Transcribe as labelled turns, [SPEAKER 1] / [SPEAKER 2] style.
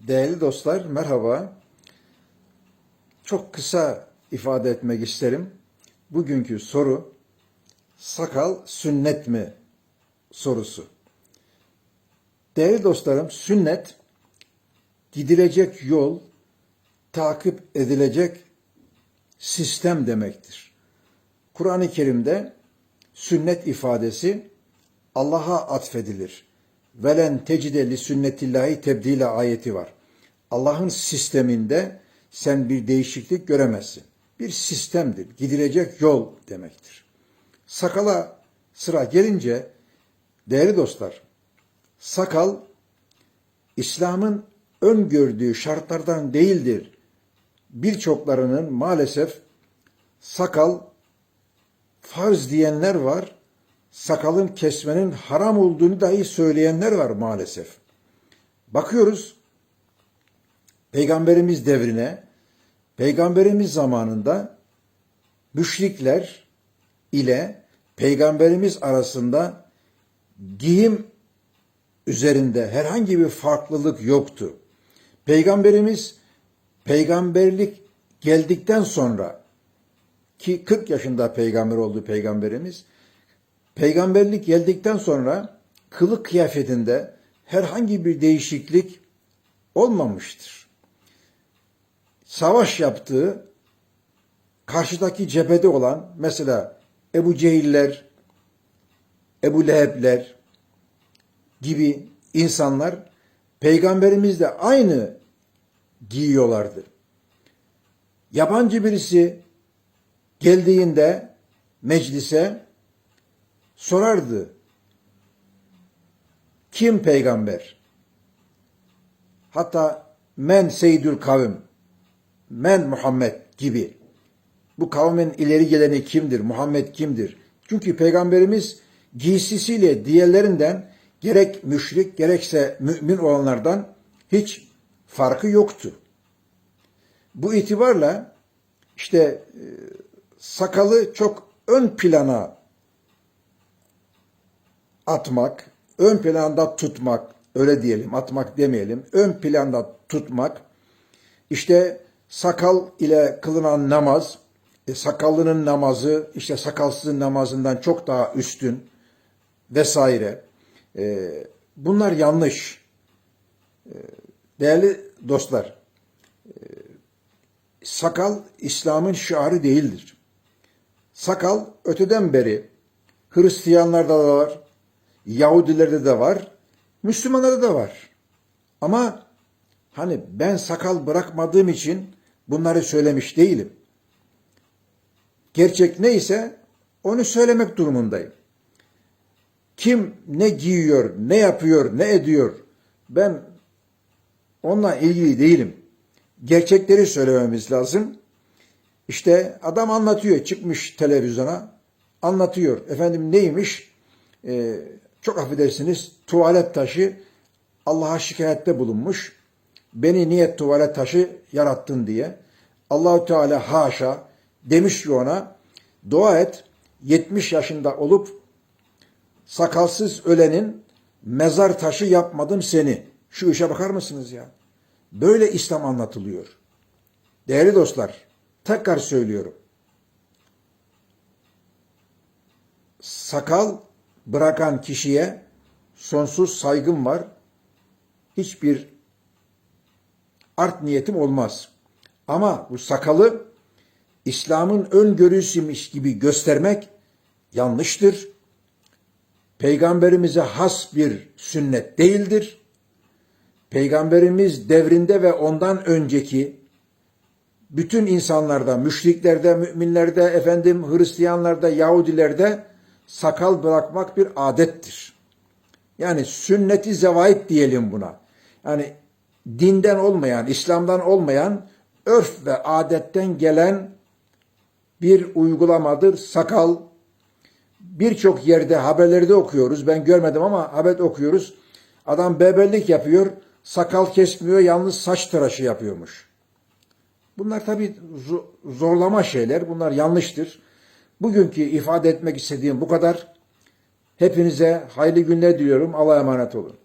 [SPEAKER 1] Değerli dostlar merhaba. Çok kısa ifade etmek isterim. Bugünkü soru sakal sünnet mi sorusu. Değerli dostlarım sünnet gidilecek yol, takip edilecek sistem demektir. Kur'an-ı Kerim'de sünnet ifadesi Allah'a atfedilir. Velen tecide li sünnetillahi tebdile ayeti var. Allah'ın sisteminde sen bir değişiklik göremezsin. Bir sistemdir, gidilecek yol demektir. Sakala sıra gelince değerli dostlar, sakal İslam'ın öngördüğü şartlardan değildir. Birçoklarının maalesef sakal farz diyenler var. Sakalın kesmenin haram olduğunu dahi söyleyenler var maalesef. Bakıyoruz Peygamberimiz devrine, Peygamberimiz zamanında müşrikler ile Peygamberimiz arasında giyim üzerinde herhangi bir farklılık yoktu. Peygamberimiz peygamberlik geldikten sonra ki 40 yaşında peygamber oldu peygamberimiz. Peygamberlik geldikten sonra kılık kıyafetinde herhangi bir değişiklik olmamıştır. Savaş yaptığı karşıdaki cephede olan mesela Ebu Cehiller, Ebu Lehebler gibi insanlar peygamberimizle aynı giyiyorlardı. Yabancı birisi geldiğinde meclise sorardı. Kim peygamber? Hatta men seydül kavim, men Muhammed gibi. Bu kavmin ileri geleni kimdir? Muhammed kimdir? Çünkü peygamberimiz giysisiyle diğerlerinden gerek müşrik gerekse mümin olanlardan hiç farkı yoktu. Bu itibarla işte e, sakalı çok ön plana atmak, ön planda tutmak, öyle diyelim, atmak demeyelim, ön planda tutmak, işte sakal ile kılınan namaz, e, sakallının namazı, işte sakalsızın namazından çok daha üstün vesaire. E, bunlar yanlış. E, değerli dostlar, e, sakal İslam'ın şiarı değildir. Sakal öteden beri Hristiyanlarda da var, Yahudilerde de var, Müslümanlarda da var. Ama hani ben sakal bırakmadığım için bunları söylemiş değilim. Gerçek neyse onu söylemek durumundayım. Kim ne giyiyor, ne yapıyor, ne ediyor ben onunla ilgili değilim. Gerçekleri söylememiz lazım. İşte adam anlatıyor, çıkmış televizyona, anlatıyor. Efendim neymiş? Ee, çok affedersiniz, tuvalet taşı Allah'a şikayette bulunmuş. Beni niye tuvalet taşı yarattın diye. Allahu Teala haşa demiş ki ona, dua et, 70 yaşında olup sakalsız ölenin mezar taşı yapmadım seni. Şu işe bakar mısınız ya? Böyle İslam anlatılıyor. Değerli dostlar, tekrar söylüyorum. Sakal bırakan kişiye sonsuz saygım var. Hiçbir art niyetim olmaz. Ama bu sakalı İslam'ın öngörüsüymüş gibi göstermek yanlıştır. Peygamberimize has bir sünnet değildir. Peygamberimiz devrinde ve ondan önceki bütün insanlarda, müşriklerde, müminlerde, efendim Hristiyanlarda, Yahudilerde sakal bırakmak bir adettir. Yani sünneti zevait diyelim buna. Yani dinden olmayan, İslam'dan olmayan, örf ve adetten gelen bir uygulamadır. Sakal birçok yerde haberlerde okuyoruz. Ben görmedim ama haber okuyoruz. Adam bebelik yapıyor, sakal kesmiyor, yalnız saç tıraşı yapıyormuş. Bunlar tabii zorlama şeyler, bunlar yanlıştır. Bugünkü ifade etmek istediğim bu kadar. Hepinize hayırlı günler diliyorum. Allah'a emanet olun.